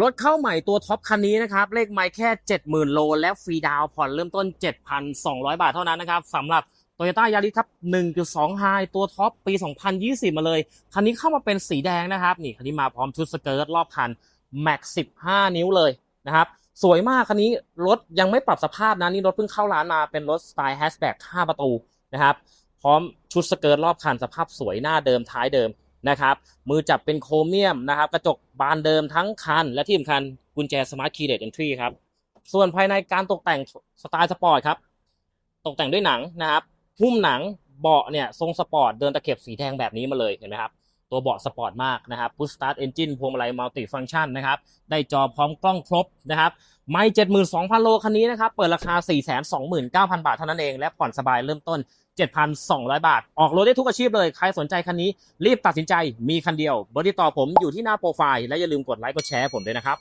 รถเข้าใหม่ตัวท็อปคันนี้นะครับ เลขไมล์แค่ 70,000 โล และฟรีดาวผ่อนเริ่มต้น 7,200 บาทเท่านั้นนะครับสำหรับ Toyota Yaris ครับ 1.2 High ตัวท็อปปี 2020 มาเลย คันนี้เข้ามาเป็นสีแดงนะครับ นี่คันนี้มาพร้อมชุดสเกิร์ตรอบคัน Max 15 นิ้วเลยนะครับ สวยมากคันนี้รถยังไม่ปรับสภาพนะ นี่รถเพิ่งเข้าร้านมาเป็นรถสไตล์แฮชแบ็ก5ประตูนะครับ พร้อมชุดสเกิร์ตรอบคันสภาพสวยหน้าเดิมท้ายเดิม นะครับมือจับเป็นโครเมียมนะครับกระจกบานเดิมทั้งคัน และที่สำคัญกุญแจสมาร์ทคีย์เด e เอนทรีครับส่วนภายในการตกแต่งสไตล์สปอร์ตครับตกแต่งด้วยหนังนะครับหุ้มหนังเบาะเนี่ยทรงสปอร์ตเดินตะเข็บสีแดงแบบนี้มาเลยเห็นไหมครับตัวเบาะสปอร์ตมากนะครับพุชสตาร์ทเอนจินพวงมาลัยมัลติฟัง c t ชันนะครับได้จอพร้อมกล้องครบนะครับไม่เจ็ดหมื่นสองพันโลคันนี้นะครับเปิดราคา4ี่แสนสองหมื่นเก้าพันบาทเท่านั้นเองและผ่อนสบายเริ่มต้น 7,200 บาท ออกรถได้ทุกอาชีพเลย ใครสนใจคันนี้รีบตัดสินใจมีคันเดียวเบอร์ติดต่อผมอยู่ที่หน้าโปรไฟล์และอย่าลืมกดไลค์กดแชร์ผมด้วยนะครับ